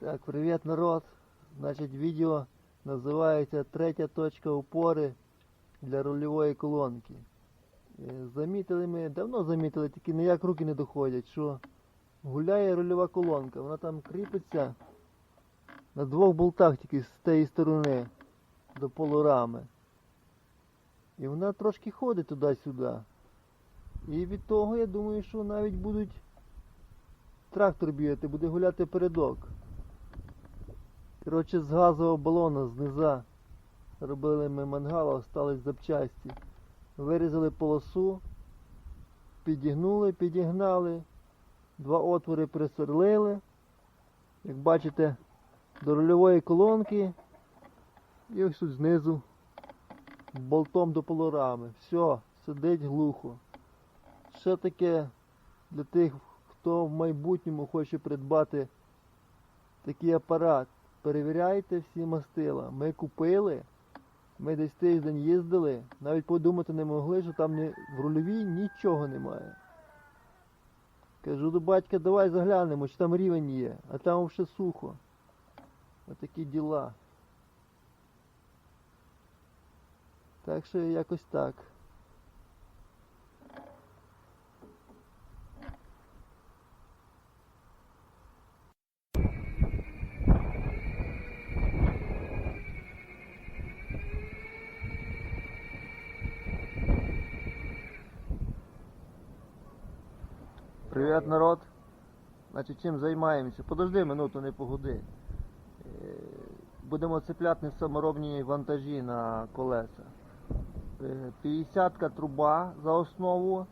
Так, привіт народ. Значить, відео називається Третя точка опори для рульової колонки. Е, Замітили ми, давно замітили, тільки ніяк руки не доходять, що гуляє рульова колонка. Вона там кріпиться на двох болтах тільки з тієї сторони до полурами. І вона трошки ходить туди-сюди. І від того я думаю, що навіть будуть трактор бігати, буде гуляти передок. Коротше, з газового балона знизу робили ми мангал, остались запчасті. Вирізали полосу, підігнули, підігнали, два отвори присверлили. Як бачите, до рульової колонки і ось тут знизу болтом до полурами. Все, сидить глухо. Ще таке для тих, хто в майбутньому хоче придбати такий апарат. Перевіряйте всі мастила. Ми купили, ми десь тиждень їздили, навіть подумати не могли, що там в рульовій нічого немає. Кажу до батька, давай заглянемо, чи там рівень є, а там ще сухо. Отакі діла. Так що якось так. Привіт, народ. Значить, чим займаємося? Подожди минуту, не погоди. Е, Будемо цепляти саморобні вантажі на колеса. 50-ка труба за основу,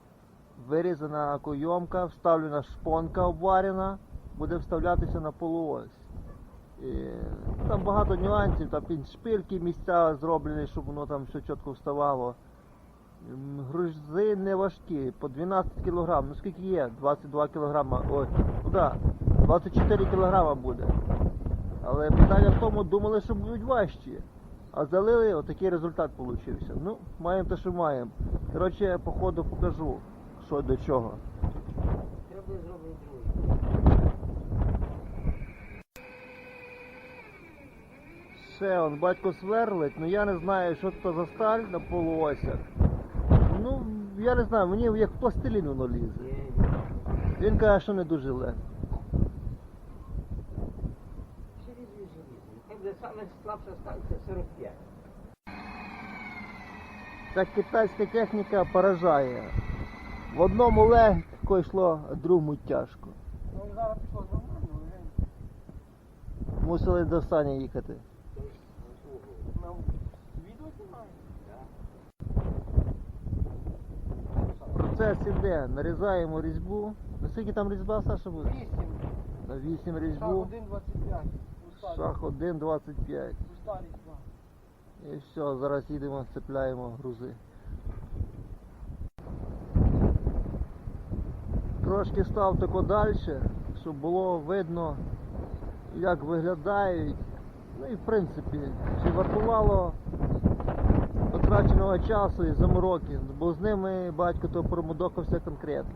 вирізана койомка, вставлена шпонка обварена, буде вставлятися на полуось. І Там багато нюансів, там під шпильки місця зроблені, щоб воно там все чітко вставало. Грузи не важкі, по 12 кг. Ну скільки є? 22 кг. Ой, да, 24 кг буде. Але питання в тому, думали, що будуть важчі. А залили, отакий результат получився. Ну, маємо те, що маємо. Коротше, по ходу покажу, що до чого. Ще он батько сверлить, ну я не знаю, що це за сталь на полуосях. Я не знаю, мені як пластилін воно лізе. Він каже, що не дуже легко. Саме слабша станція 45. Ця китайська техніка поражає. В одному легко йшло, а другому тяжко. Ну зараз пішло нормально, вже. Мусили до Сані їхати. Нам відео знімає? Процес іде, нарізаємо різьбу. Наскільки там різьба, Саша буде? 8. На 8 Шаг різьбу. 1,25. Шах 1,25. Пуста різьба. І все, зараз їдемо, цепляємо грузи. Трошки став тако далі, щоб було видно, як виглядають. Ну і в принципі, чи вартувало потраченого часу і замороки, бо з ними батько то промудокався конкретно.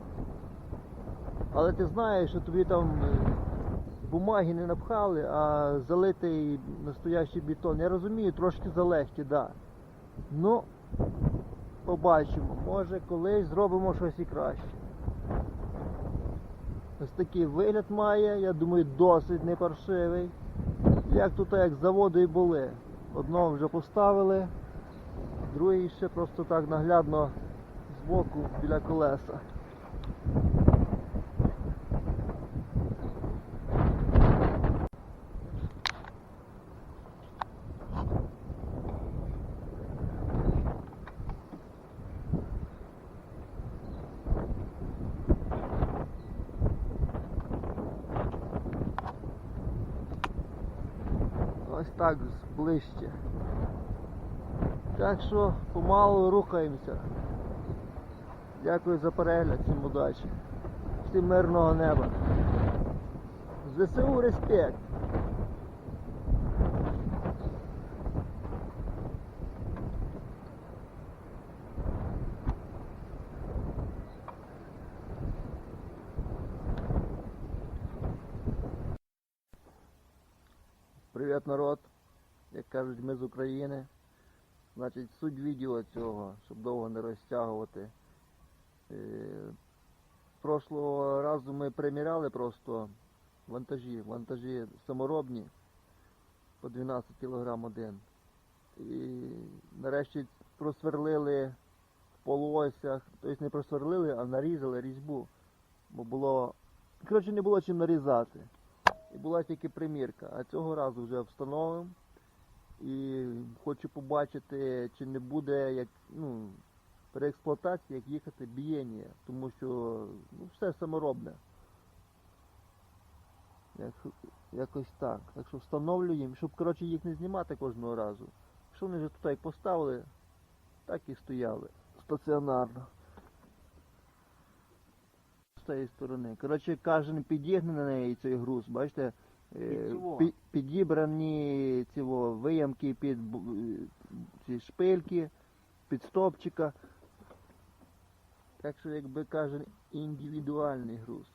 Але ти знаєш, що тобі там е, бумаги не напхали, а залитий настоящий бетон. Я розумію, трошки залегкі, да. Ну, побачимо. Може колись зробимо щось і краще. Ось такий вигляд має, я думаю, досить не паршивий. Як тут як з заводу і були. Одного вже поставили, другий ще просто так наглядно збоку біля колеса. Ось так ближче. Так що помалу рухаємося. Дякую за перегляд, всім удачі. Всім мирного неба. ЗСУ респект! Привіт, народ! Як кажуть, ми з України. Значить, суть відео цього, щоб довго не розтягувати. Е, Прошлого разу ми приміряли просто вантажі, вантажі саморобні по 12 кг один. І нарешті просверлили в полуосях, тобто не просверлили, а нарізали різьбу. Бо було. Коротше, не було чим нарізати. І була тільки примірка. А цього разу вже встановимо. І хочу побачити, чи не буде як, ну, при експлуатації, як їхати бієння. Тому що ну, все саморобне. Як, якось так. Так що встановлюємо, щоб коротше, їх не знімати кожного разу. Що вони вже як поставили, так і стояли. Стаціонарно. З цієї сторони. Коротше, кожен підігне на неї цей груз, бачите? Під цього. Підібрані во, виямки під е, ці шпильки, під стопчика. Так що, якби каже, індивідуальний груз.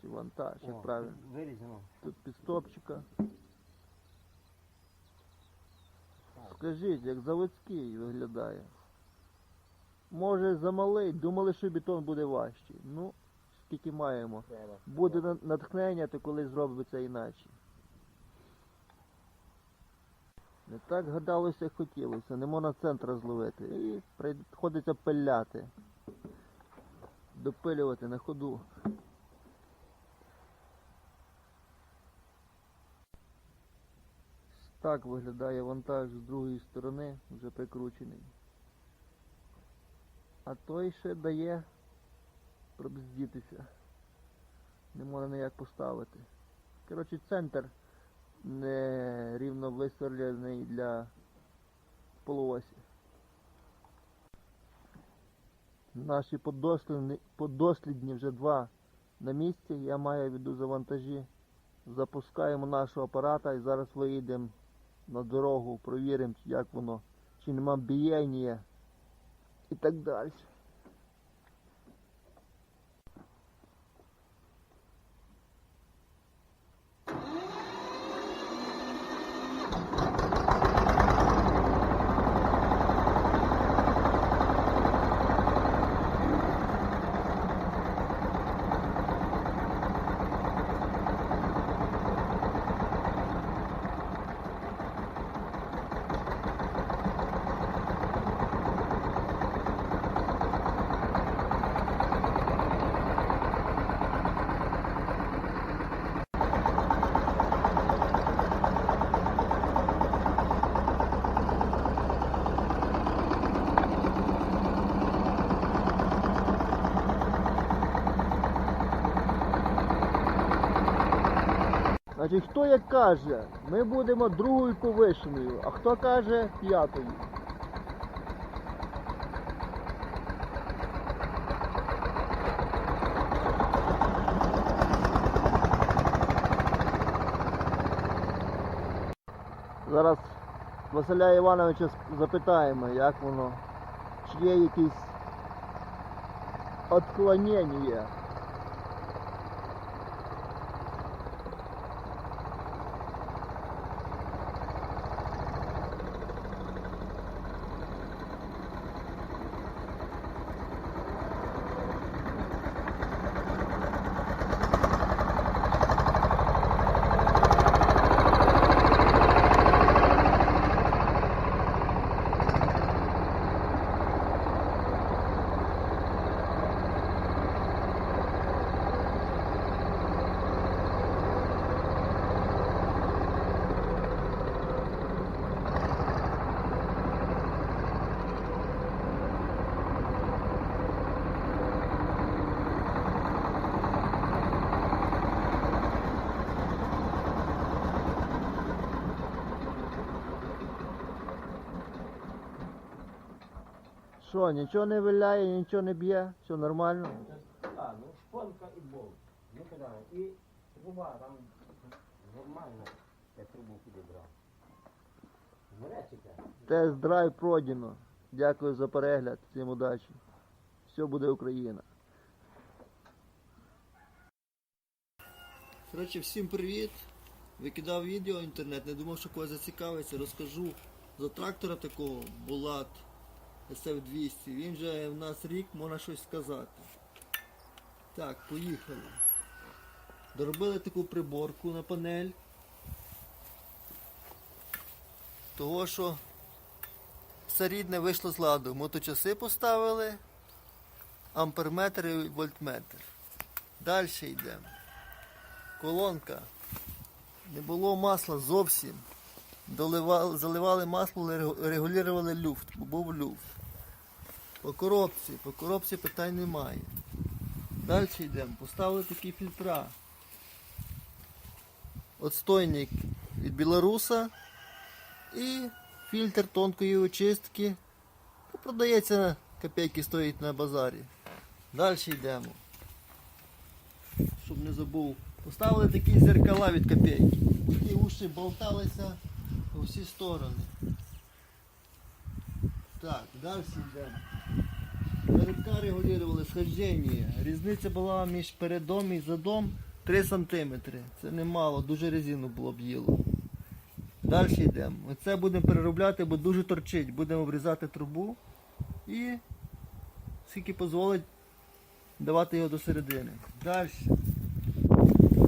Чи вантаж, як правильно. Вирізано. Тут під стопчика. Скажіть, як заводський виглядає. Може замалий, думали, що бетон буде важчий. Ну, скільки маємо. Буде натхнення, то колись зробиться інакше. Не так гадалося, як хотілося. Не можна центр зловити. І приходиться пиляти. Допилювати на ходу. Так виглядає вантаж з другої сторони, вже прикручений. А той ще дає пробздітися. Не можна ніяк поставити. Коротше, центр не рівно висверлений для полуосі. Наші подослідні, подослідні вже два на місці. Я маю в виду за вантажі. Запускаємо нашого апарата і зараз виїдемо на дорогу, провіримо, як воно, чи нема бієння і так далі. Значить, хто як каже, ми будемо другою повишеною, а хто каже п'ятою. Зараз Василя Івановича запитаємо, як воно, чи є якісь отклонення. Що, нічого не виляє, нічого не б'є, все нормально. А, ну шпонка і болт. Ну куди? І труба там нормально. Я трубу підібрав. Меречика. Тест-драйв пройдено. Дякую за перегляд, всім удачі. Все буде Україна. Коротше, всім привіт. Викидав відео в інтернет, не думав, що когось зацікавиться. Розкажу за трактора такого Булат SF200. Він вже в нас рік, можна щось сказати. Так, поїхали. Доробили таку приборку на панель. Того, що все рідне вийшло з ладу. Моточаси поставили, амперметр і вольтметр. Далі йдемо. Колонка. Не було масла зовсім. Доливали, заливали масло, регулювали люфт, бо був люфт. По коробці, по коробці питань немає. Далі йдемо. Поставили такі фільтра. Отстойник від білоруса і фільтр тонкої очистки. Ну, Продається копійки стоїть на базарі. Далі йдемо. Щоб не забув. Поставили такі зеркала від копійки. Ті уші болталися у всі сторони. Так, далі йдемо. Передка регулювали схождення. Різниця була між передом і задом 3 см. Це немало, дуже резину було б їло. Далі йдемо. Оце будемо переробляти, бо дуже торчить. Будемо обрізати трубу і скільки дозволить давати його до середини. Далі.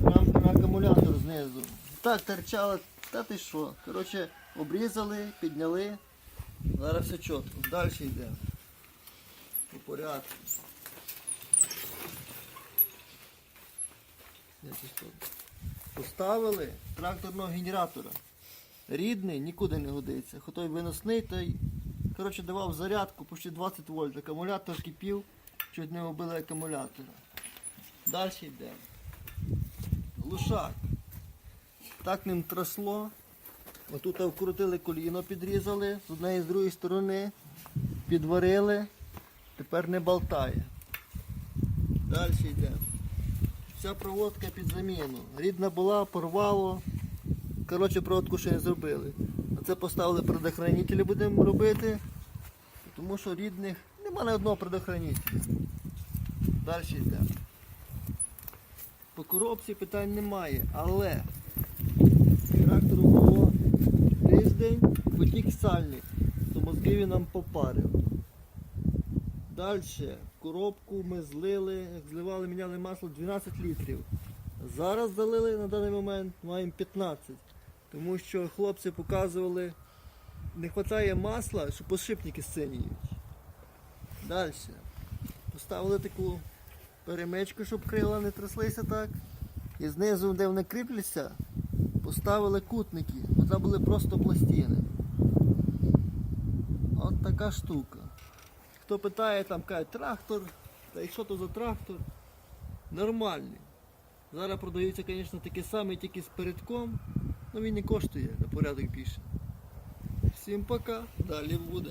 Рамка на акумулятор знизу. Так торчало, та ти що. Коротше, обрізали, підняли. Зараз все чітко. Далі йдемо. По порядку. Поставили тракторного генератора. Рідний нікуди не годиться. Хто той виносний, той коротше, давав зарядку почти 20 вольт. Акумулятор кипів, чуть не вбили акумулятора. Далі йдемо. Глушак. Так ним тросло. Отут вкрутили коліно, підрізали з однієї з другої сторони, підварили, тепер не болтає. Далі йдемо. Вся проводка під заміну. Рідна була, порвало. Коротше, проводку ще не зробили. Оце поставили предохранителі, будемо робити. Тому що рідних нема ні одного предохранителя. Далі йдемо. По коробці питань немає, але трактору було тиждень, потік то мозги він нам попарив. Далі коробку ми злили, зливали, міняли масло 12 літрів. Зараз залили на даний момент, маємо 15. Тому що хлопці показували, не вистачає масла, що подшипники синіють. Далі. Поставили таку перемичку, щоб крила не тряслися так. І знизу, де вони кріпляться, поставили кутники. Оце були просто пластини. Така штука. Хто питає, там каже трактор, та і що то за трактор? Нормальний. Зараз продаються, звісно, такі самі, тільки з передком, але він не коштує на порядок більше. Всім пока, далі буде.